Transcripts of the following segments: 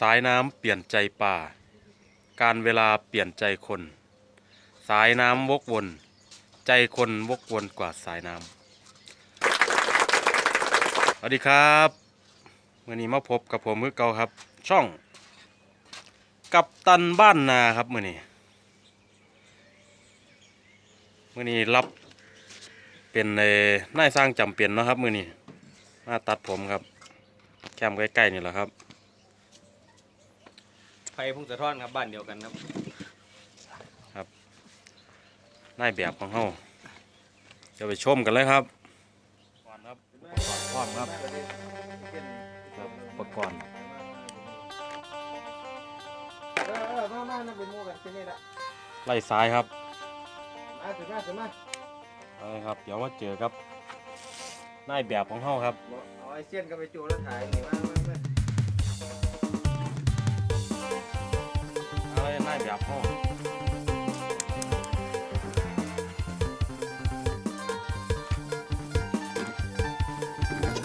สายน้ำเปลี่ยนใจป่า การเวลาเปลี่ยนใจคน สายน้ำวกวน ใจคนวกวนกว่าสายน้ำสวัสดีครับมื่อนี้มาพบกับผมมือเก่าครับ ช่อง กับตันบ้านนาครับมื่อนี้มื่อนี้รับเป็นในนายสร้างจำเป็นนะครับมื่อนี้มาตัดผมครับ แคมใกล้ๆนี่แหละครับ ไฟพุ่งสะท้อนครับบ้านเดียวกันครับนายแบบของเขาจะไปชมกันเลยครับก่อนครับพร้อมครับครับอุปกรณ์เออเออมามานั่นเป็นหมู่กันที่นี่ละไล่ซ้ายครับมาถึงมาถึงมาเอาเลยครับ เดี๋ยวมาเจอครับนายแบบของเขาครับบอกเอาไอ้เสี้ยนก็ไปจูแล้วถ่ายนี่มา ยแบบเขา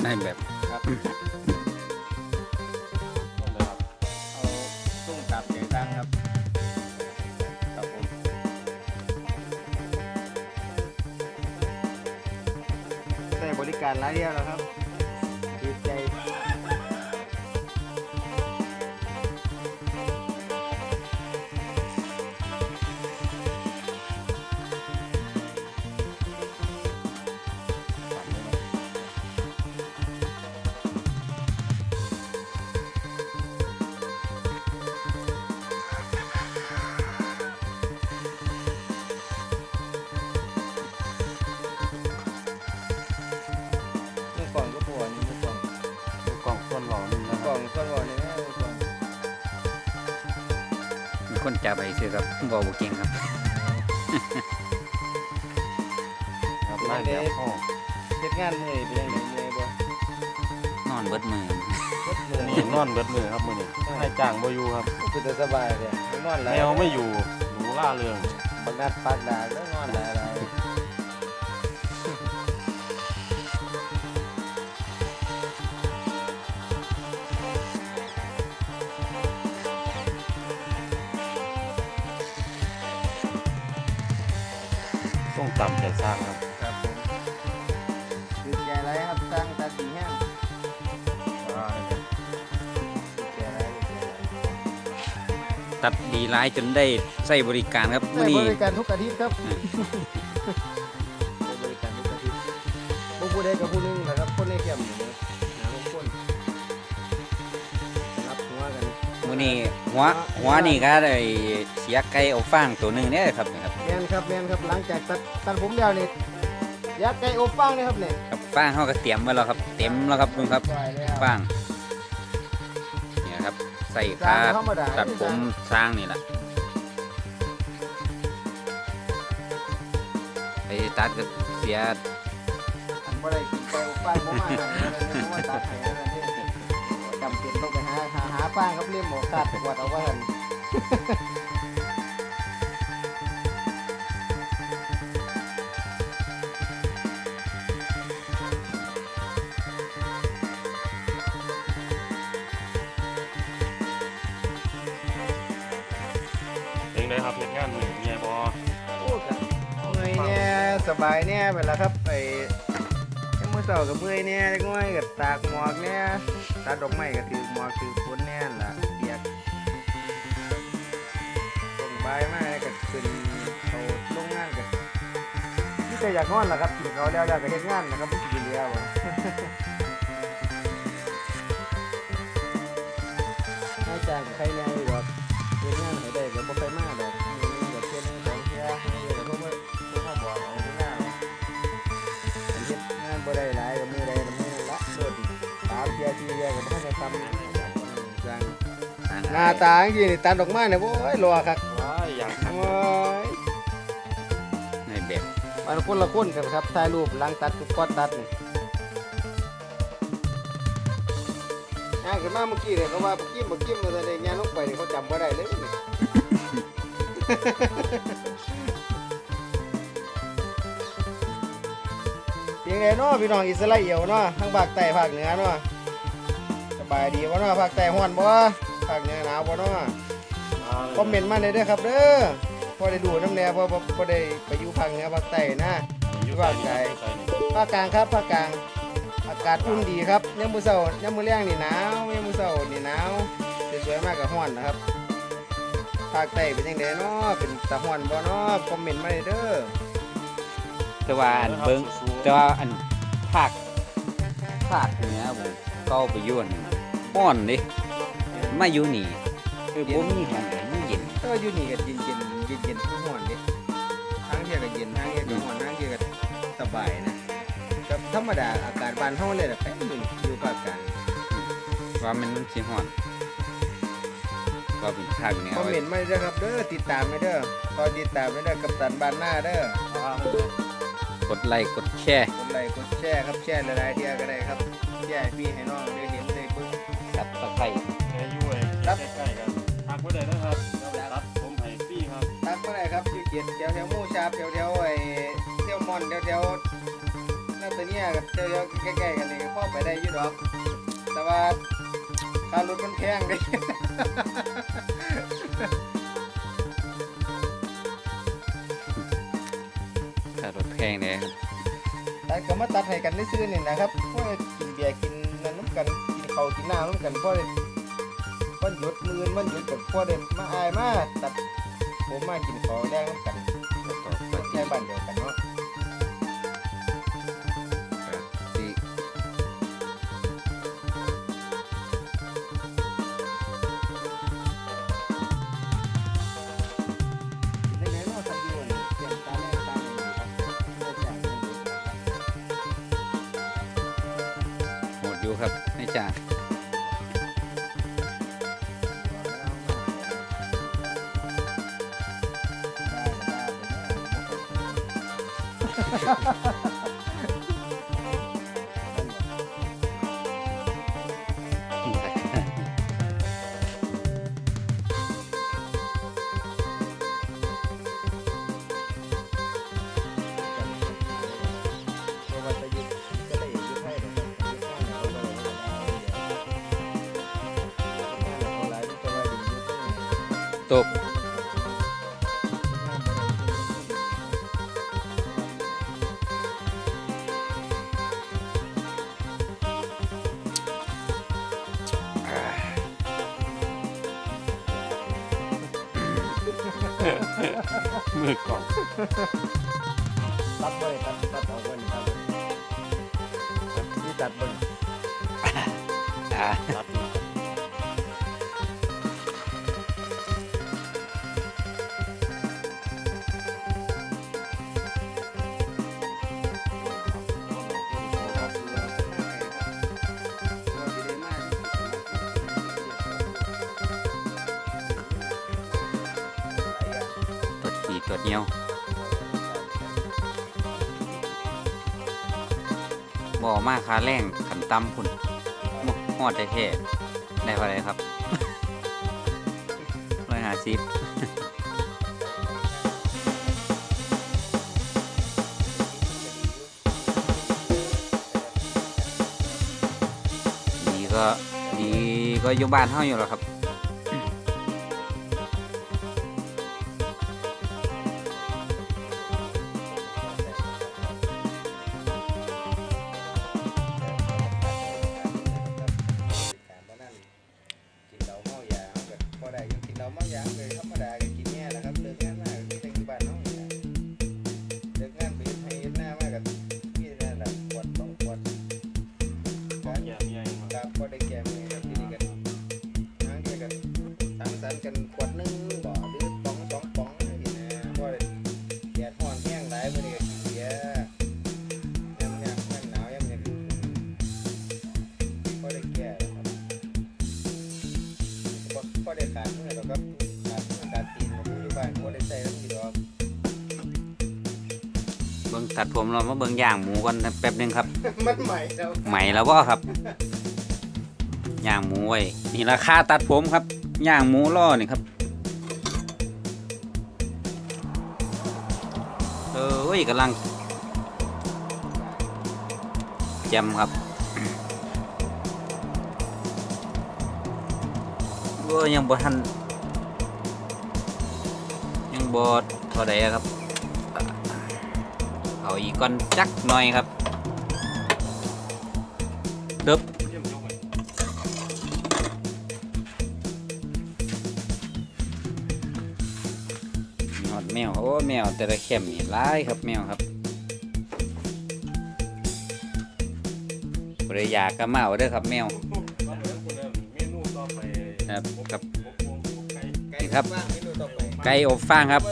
ได้แบบครับเอาเลยครับเอาตุ้งกับเสียงดังครับครับผมได้บริการหลายเดียวแล้วครับ คนจับไปซื้อครับบอกบุเก่งครับครับนายแบบเขาเฮ็ดงานเมื่อยเป็นยังไงเมื่อยบ่นอนเบิดมือเฮ็ดเมื่อยนี่นอนเบิดมือครับมือนี้นายจ้างบ่อยู่ครับคือจะสบายเลยนอนหลาแมยวไม่อยู่หนูล่าเริงบักนัดปากดาแล้วนอนหลา ครับครับผมคือแกไรครับสร้างตาสีแห้งอ่านี่ครับคือแกไรคือแกไรตัดดีร้ายจนได้ใส่บริการครับได้มื้อนี้บริการทุกอาทิตย์ครับได้บริการทุกอาทิตย์พวกผู้ใดกับผู้หนึงนะครับคนในเข้มนี่นะหาลูกคนรับหัวกัน มื้อนี้หัวหัวนี่ก็ได้เสียไก่เอาฟางตัวหนึงเนี่ยครับนี่ครับ แมนครับแมนครับหลังจากตัดตัดผมแล้วนี่ยักษ์ไก่อบฟางนี่ครับเนี่ยครับฟางเฮาก็เตรียมไว้แล้วครับ เต็มแล้วครับลุงครับปล่อยแล้วฟางเนี่ยครับใส่สร้าคางธรรมดาตัดผมสร้างนี่แหละไปตัดก็เสียบ่ได้กินไก่อบฟางบ่มาให้เพราะว่าตัดให้นั่นเองจำเป็นต้องไปหาหาหาฟางครับเลี่ยมหมอกกัดกวาดเอาไว้หั่น งได้ครับเฮ็ดงานมือเมียบอโอ้กันเมื่อยเนี่ยสบายเนี่ยไปแล้วครับไอ้ยังมื้อเช้าก็เมื่อยเนี่ยเล็กน้อยก็ตากหมอกเนี่ยตัดดอกไม้ก็ถือหมอกถือฝนเนี่ยล่ะเปียกส่งใบายมาก็ขึ้นเขาลงงานกันนี่แต่อยากนอนล่ะครับกินเขาวแล้วแล้วก็เฮ็ดงานนะครับบ่สิกินแล้วอะให้จ้างใครแน่ เที่ยก็บ่ทันได้ทำจังหน้าตาจังซี่นี่ตัดดอกไม้เนี่ยโอ้ยรอคักว้ายอย่างขัดโอ้ยในแบบมันคนละคนกันครับถ่ายรูปหลังตัดกับก่อนตัดนี่ย่างขึ้นมาเมื่อกี้เนี่ยเขาว่าบักกิ้มบักกิ้มมาแต่ในย่างลงไปนี่เขาจำบ่ได้เลยนี่เพียงไดเนาะพี่น้องอิสราเอลเนาะทั้งภาคใต้ภาคเหนือเนาะส บายดีบ่เนาะภาคใต้ฮ้อนบ่ภาคเหนือหนาวบ่เนาะคอมเมนต์มาได้เด้อครับเด้อพอได้ดูน้ำแน่พอพอพอได้ไปอยู่ภาคเหนือภาคใต้นะว่าไกลภาคกลางครับภาคกลางอากาศอุ่นดีครับยามมื้อเช้ายามมื้อแลงนี่หนาวยามมื้อเช้านี่หนาวสวยๆมากกับฮ้อนนะครับภาคใต้เป็นจังไดเนาะเป็นตะฮ้อนบ่เนาะคอมเมนต์มาได้เด้อแต่ว่าอันเบิ่งแต่ว่าอันภาคภาคเหนือผมเก็ไปอยู่อัน ฮ้อนเด้มาอยู่นี่คือบ่มีหยังมันเย็นแต่ว่าอยู่นี่ก็เย็นเย็นเย็นเย็นฮ้อนเด้ทางเที่ยก็เย็นทางเที่ยก็ฮ้อนทางเที่ยก็สบายนะกับธรรมดาอากาศบ้านเฮาเลยล่ะแป๊บนึงอยู่ภาคกลางว่ามันสิฮ้อนว่าเป็นภาคเหนือคอมเมนต์มาเด้อครับเด้อติดตามไปเด้อคอยติดตามไปเด้อกับตันบ้านหน้าเด้อกดไลค์กดแชร์ กดไลค์กดแชร์ครับแชร์หลายๆเที่ยก็ได้ครับแชร์ให้พี่ให้น้องได้เห็น ได้เบิ่งซับสไครต์แค่ยุ่ยใกล้ๆกันทางผู้ใดนะครับรับผมให้ฟรีครับตักเมื่อไหร่ครับอยู่เกียรติแถวแถวๆหมู่ชาบแถวแถวๆไอ้เที่ยวมอนแถวแถวๆนั่นตัวเนี้ยกับแถวๆใกล้ๆกันนี่ก็พอไปได้อยู่ดอก แต่ว่าค่ารถมันแพงเด้ถ้ารถแพงเลยครับตัดก็มาตัดให้กันซื่อๆนี่นะครับเพราะกินเบียร์กินนั่นน้ำกัน กินข้าวกินน้ำน้ำกันเพราะได้วันหยุดมือมันหยุดกับพ่อเด้มาอายมาตัดผมมากินข้าวแดงกันแค่บ้านเดียวกันเนาะ อยู่ครับไม่จ้าตบอ่า มือก่อนตัดไปตัดตัดเอาเงินตัดที่ตัดเบิ้งอ่ารับตัว หนียวบ่อมาคาแรงขันต่ำพุ่นมุกฮอดแท้ๆได้เท่าไหรครับร้อยห้าสิบดีก็ดีก็อยู่บ้านเฮาอยู่แล้วครับ แบบพอได้อยู่กิ บิ่งตัดผมเรามาเบิ่งย่างหมูกันแป๊บหนึงครับมันใหม่แล้วใหม่แล้วบ่ครับย่างหมูไว้นี่ราคาตัดผมครับย่างหมูล่อนี่ครับเอ้ยกำลังแจมครับก็ยังบ่ทันยังบ่เท่าใดอะครับ เอาอีกก่อนจักหน่อยครับเติบหอดแมวโอ้แมวแต่ละเข้มนี่ร้ายครับแมวครับบริยากก็มาเอาเด้อครับแมวครับครับนี่ครับไปไก่อบฟางครับ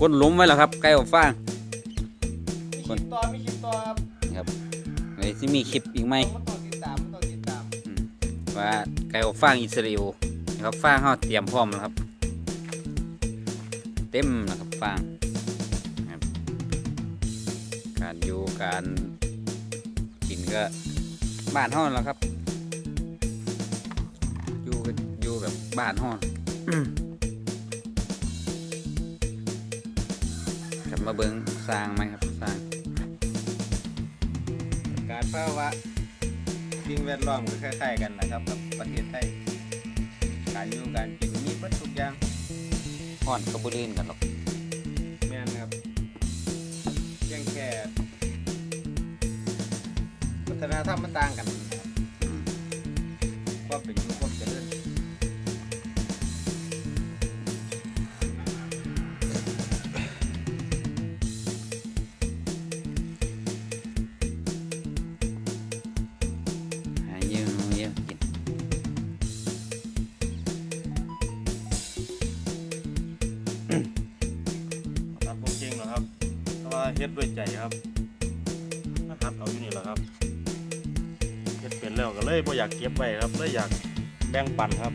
ก้นหลุมไว้แล้วครับ ไก่อบฟาง มีคลิปต่อมีคลิปต่อครับครับเลยที่มีคลิปอีกไหมมันต้องติดตามมันต้องติดตามอืมว่าไก่อบฟางอิสราเอลนะครับฟางเขาเตรียมพร้อมแล้วครับ เต็มนะครับฟางครับการอยู่การกินก็บ้านห้องแล้วครับ อยู่ก็อยู่แบบบ้านห้องกลับมาเบิ้งสร้างไหมครับ สร้างการภาวะสิ่งแวดล้อมก็คล้ายๆกันนะครับกับประเทศไทยการอยู่การกินมีเบิดทุกอย่างห้อนก็บ่ลื่นกันหรอกแม่นครับเพียงแค่วัฒนธรรมมันต่างกันนะครับอืมความเป็นอยู่ความ ฮ็ดด้วยใจครับถ้าหัดเอาอยู่นี่แหละครับเฮ็ดเป็นแล้วก็เลยบ่อยากเก็บไว้ครับเลยอยากแบ่งปันครับ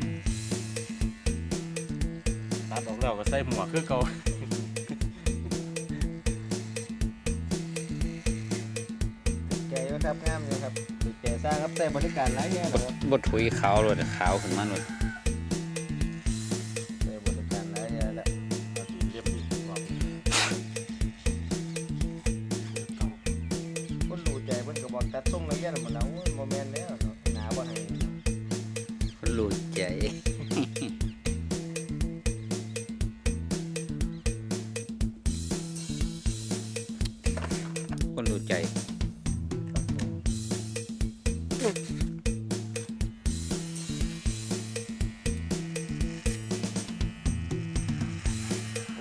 ตัดออกแล้วก็ใส่หมวกคือเก่าใจก็ครับงามอยู่ครับติดใจสร้างครับแต่บริการหลายอย่างนะครับบดถุยขาวเลยขาวขึ้นมาเลย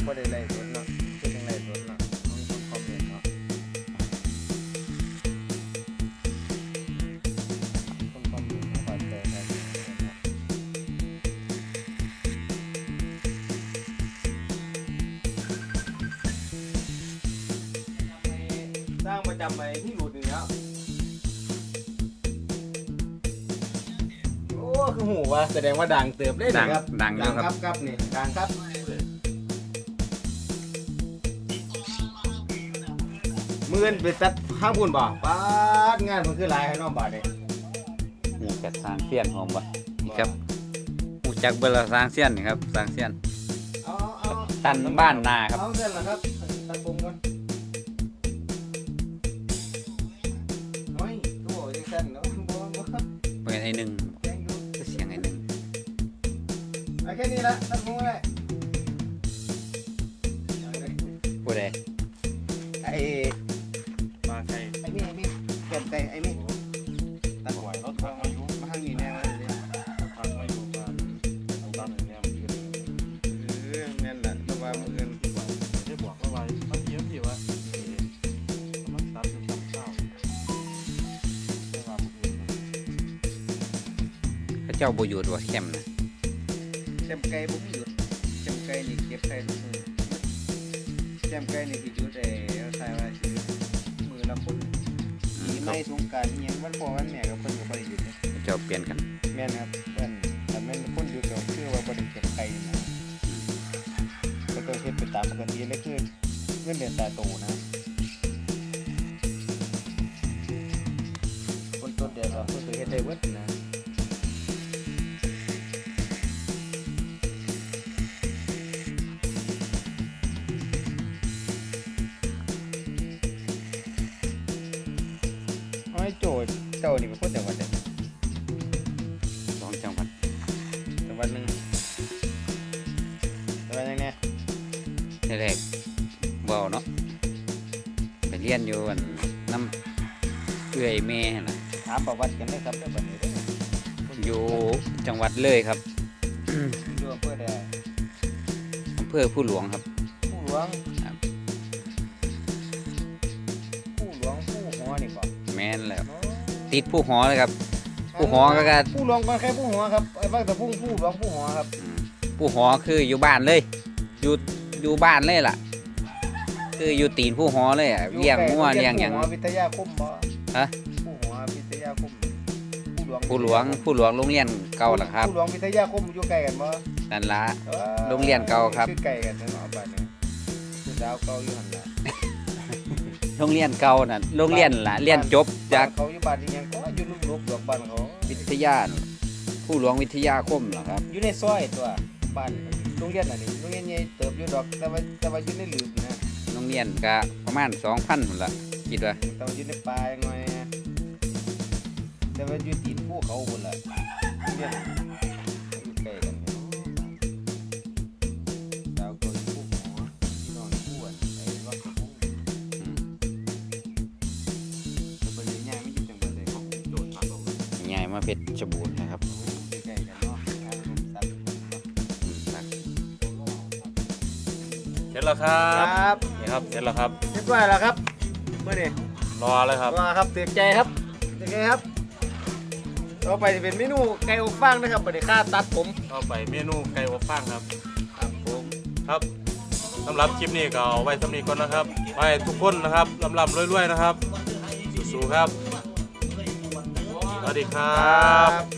บ่ได้ไล่สดเนาะคือจังไล่สดเนาะมันต้องคอมเมนต์เนาะคนคอมเมนต์มาขอแต่แต่เนาะสร้างประจำไปที่หลุดนี่แล้วโอ้คือหูว่าแสดงว่าดังเติบเลยดังนะครับดังอยู่ครับ ครับครับนี่ดังครับ มื่อนไปตัดข้างบุญบ่ปาดงานมันคือหลายให้น้องบาดเลยนี่ก็สร้างเสี้ยนหอมบ่นี่ครับหูจักเบอร์ละสร้างเสี้ยนนี่ครับสร้างเสี้ยนเอาเอาตันบ้านนาครับเอาเส้นละครับตัดผมก่อนโอ้ยกูบอกยังสั้นเนาะบ่บ่เป็นไอ้หนึ่งแจ้งอยู่เสียงไอ้หนึ่งเอาแค่นี้ละตัดผมเลยผู้ใด จ้าบ่อยู่ตัวเข้มนะเก็บไก่บ่มีหยุดเก็บไก่นี่เก็บไก่ทุกมื้อเก็บไก่นี่สิหยุดไอ้เอาใส่ว่าสิมือละคนอืปีมใหม่สงกรารยังวันพ่อวันแม่กับเพิ่นก็บ่ได้หยุดเลยเขาเจ้าเปลี่ยนกันแม่นครับเพิ่นแต่แม่นคนหยุดก็คือว่าบ่ได้เก็บไข่นะแล้วก็เฮ็ดไปตามปกติเลยคือเงินเดือนตาโตนะคนต้นเดือนก็เพิ่นก็เฮ็ดได้เบิดนะ ไม่โจทย์เจ้านี่ไป็นคนจังหวัดใดสองจังหวัด จังหวัดหนึ่งจังหวัดยังไงนี่แหละเบาเนาะไปเรียนอยู่วันน้ำเอื่อยเม่นะถามประวัติกันได้ครับเรื่องแบบนี้อยู่จังหวัดเลยครับอยู่อำเภอใดอำเภอผู้หลวงครับ ผู้หลวง นแล้ว ติดผู้หอเลยครับ ผู้หอก็ก็ผู้หลวงมันแค่ผู้หัวครับไอ้บ้างแต่ผู้ผู้หลวงผู้หัวครับอืมผู้หอคืออยู่บ้านเลย อยู่อยู่บ้านเลยล่ะ คืออยู่ตีนผู้หอเลยอะเลี้ยงงัวเลี้ยงหยังผู้หัววิทยาคมบ่ฮะผู้หัววิทยาคมผู้หลวงผู้หลวงผู้หลวงโรงเรียนเก่าล่ะครับผู้หลวงวิทยาคมอยู่ใกล้กันบ่นั่นละเอ้ยโรงเรียนเก่าครับชื่อใกล้กันเนาะบ้านนี้ผู้สาวเก่าอยู่หั่นน่ะ โรงเรียนเก่าน่ะโรงเรียนล่ะเรียนจบจากบ้นเขาอยู่บ้านอีหยังก็อยู่ลุกๆดอกบ้านเขาวิทยาผู้หลวงวิทยาคมเหรอครับ อยู่ในซอยตัวบ้านโรงเรียนอันนี้โรงเรียนใหญ่เติบอยู่ดอกแต่ว่าแต่ว่าอยู่ในหลืบนะโรงเรียนก็ประมาณ2,000นั่นล่ะคิดว่าแต่ว่าอยู่ในป่าจังหน่อยแต่ว่าอยู่ตีนภูเขาพุ่นล่ะโรงเรียน มาเพชรบูรณ์นะครับใกล้ๆกันเนาะทางลมสักอืมครับเสร็จแล้วครัคบรับนี่ครับเสร็จแล้วครับเรียบร้อยแล้วครับเมื่อนี้รอเลยครับว่าครับเตือนใจครับเตือนใจครับต่อไปจะเป็นเมนูไก่อบฟางนะครับบริค่าตัดผมเข้าไปเมนูไก่อบฟางครับครับผมครับสำหรับคลิปนี้ก็เอาไว้สำนีก่อนนะครับไว้ทุกคนนะครับลำลำรวยๆนะครับสู้ๆครับสวัส ดีครับ